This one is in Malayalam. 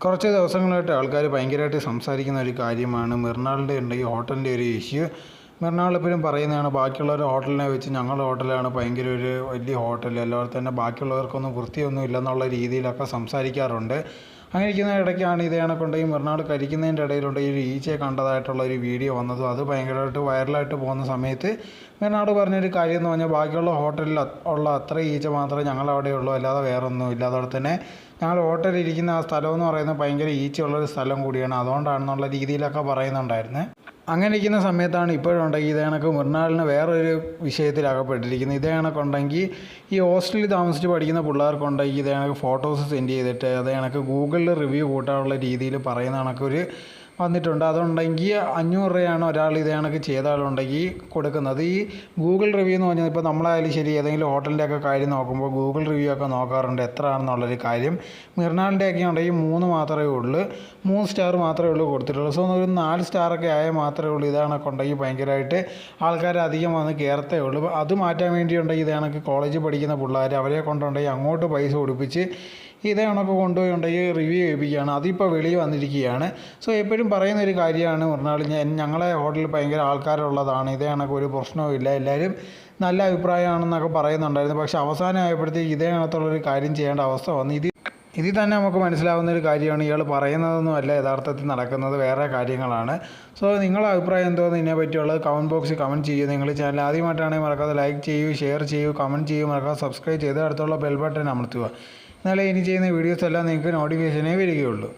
കുറച്ച് ദിവസങ്ങളായിട്ട് ആൾക്കാർ ഭയങ്കരമായിട്ട് സംസാരിക്കുന്ന ഒരു കാര്യമാണ് മിർണാളിന്റെ ഉണ്ടെങ്കിൽ ഹോട്ടലിന്റെ ഒരു ഇഷ്യൂ എപ്പോഴും പറയുന്നതാണ് ബാക്കിയുള്ളവർ ഹോട്ടലിനെ വെച്ച് ഞങ്ങളുടെ ഹോട്ടലാണ് ഭയങ്കര ഒരു വലിയ ഹോട്ടൽ. എല്ലാവരും തന്നെ ബാക്കിയുള്ളവർക്കൊന്നും വൃത്തിയൊന്നും ഇല്ലെന്നുള്ള രീതിയിലൊക്കെ സംസാരിക്കാറുണ്ട്. അങ്ങനെ ഇരിക്കുന്ന ഇടയ്ക്കാണ് ഇതേ കണക്കുണ്ടെങ്കിൽ മറുനാട് കഴിക്കുന്നതിന്റെ ഇടയിലുണ്ട് ഈ ഈച്ചയെ കണ്ടതായിട്ടുള്ള ഒരു വീഡിയോ വന്നതും. അത് ഭയങ്കരമായിട്ട് വൈറലായിട്ട് പോകുന്ന സമയത്ത് മറുനാട് പറഞ്ഞൊരു കാര്യം എന്ന് പറഞ്ഞാൽ ബാക്കിയുള്ള ഹോട്ടലിൽ ഉള്ള അത്ര ഈച്ച മാത്രമേ ഞങ്ങളവിടെ ഉള്ളൂ അല്ലാതെ വേറൊന്നും ഇല്ല. അതോടെ തന്നെ ഞങ്ങൾ ഹോട്ടലിൽ ഇരിക്കുന്ന ആ സ്ഥലം എന്ന് പറയുന്നത് ഭയങ്കര ഈച്ചയുള്ളൊരു സ്ഥലം കൂടിയാണ്. അതുകൊണ്ടാണെന്നുള്ള രീതിയിലൊക്കെ പറയുന്നുണ്ടായിരുന്നത് അങ്ങനെ ഇരിക്കുന്ന സമയത്താണ് ഇപ്പോഴുണ്ടെങ്കിൽ ഇതേ കണക്ക് മൃണാളിന് വേറൊരു വിഷയത്തിൽ അകപ്പെട്ടിരിക്കുന്നത് ഇതേ കണക്കുണ്ടെങ്കിൽ ഈ ഹോസ്റ്റലിൽ താമസിച്ച് പഠിക്കുന്ന പിള്ളേർക്കുണ്ടെങ്കിൽ ഇതേ കണക്ക് ഫോട്ടോസ് സെൻഡ് ചെയ്തിട്ട് അതേ കണക്ക് ഗൂഗിളിൽ റിവ്യൂ കൂട്ടാനുള്ള രീതിയിൽ പറയുന്ന കണക്കൊരു വന്നിട്ടുണ്ട്. അതുണ്ടെങ്കിൽ അഞ്ഞൂറ് രൂപയാണ് ഒരാൾ ഇത് കണക്ക് ചെയ്ത ആളുണ്ടെങ്കിൽ കൊടുക്കുന്നത്. ഈ ഗൂഗിൾ റിവ്യൂ എന്ന് പറഞ്ഞാൽ ഇപ്പോൾ നമ്മളായാലും ശരി ഏതെങ്കിലും ഹോട്ടലിന്റെ ഒക്കെ കാര്യം നോക്കുമ്പോൾ ഗൂഗിൾ റിവ്യൂ ഒക്കെ നോക്കാറുണ്ട്. എത്ര ആണെന്നുള്ളൊരു കാര്യം. മിർണാളിന്റെയൊക്കെ ഉണ്ടെങ്കിൽ മൂന്ന് മാത്രമേ ഉള്ളൂ. മൂന്ന് സ്റ്റാർ മാത്രമേ ഉള്ളൂ കൊടുത്തിട്ടുള്ളൂ. സോ ഒരു നാല് സ്റ്റാറൊക്കെ ആയാൽ മാത്രമേ ഉള്ളൂ. ഇതാണൊക്കെ ഉണ്ടെങ്കിൽ ഭയങ്കരമായിട്ട് ആൾക്കാർ അധികം വന്ന് കയറത്തേ ഉള്ളൂ. അത് മാറ്റാൻ വേണ്ടിയുണ്ടെങ്കിൽ ഇത് കണക്ക് കോളേജിൽ പഠിക്കുന്ന പിള്ളേർ അവരെ കൊണ്ടുണ്ടെങ്കിൽ അങ്ങോട്ട് പൈസ കൊടുപ്പിച്ച് ഇതേ കണക്ക് കൊണ്ടുപോയി ഉണ്ടെങ്കിൽ റിവ്യൂ ചെയ്യിപ്പിക്കുകയാണ് അതിപ്പോൾ വെളിയിൽ വന്നിരിക്കുകയാണ്. സോ എപ്പോഴും പറയുന്ന ഒരു കാര്യമാണ് പറഞ്ഞാൽ ഞങ്ങളെ ഹോട്ടലിൽ ഭയങ്കര ആൾക്കാരുള്ളതാണ്. ഇതേ കണക്ക് ഒരു പ്രശ്നവും ഇല്ല. എല്ലാവരും നല്ല അഭിപ്രായമാണെന്നൊക്കെ പറയുന്നുണ്ടായിരുന്നു. പക്ഷേ അവസാനം ആയപ്പോഴത്തേക്ക് ഇതേ കണക്കുള്ളൊരു കാര്യം ചെയ്യേണ്ട അവസ്ഥ വന്നു. ഇത് ഇതിൽ തന്നെ നമുക്ക് മനസ്സിലാവുന്ന ഒരു കാര്യമാണ്. ഇയാൾ പറയുന്നതൊന്നുമല്ല യഥാർത്ഥത്തിൽ നടക്കുന്നത്. വേറെ കാര്യങ്ങളാണ്. സോ നിങ്ങളുടെ അഭിപ്രായം എന്തോന്ന് ഇതിനെ പറ്റിയുള്ളത് കമന്റ് ബോക്സിൽ കമന്റ് ചെയ്യുക നിങ്ങൾ ചാനൽ ആദ്യമായിട്ടാണെങ്കിൽ മറക്കാതെ ലൈക്ക് ചെയ്യൂ ഷെയർ ചെയ്യൂ കമന്റ് ചെയ്യൂ. മറക്കാതെ സബ്സ്ക്രൈബ് ചെയ്ത് അടുത്തുള്ള ബെൽ ബട്ടൺ അമർത്തുക. എന്നാലേ ഇനി ചെയ്യുന്ന വീഡിയോസ് എല്ലാം നിങ്ങൾക്ക് നോട്ടിഫിക്കേഷനേ വരികയുള്ളൂ.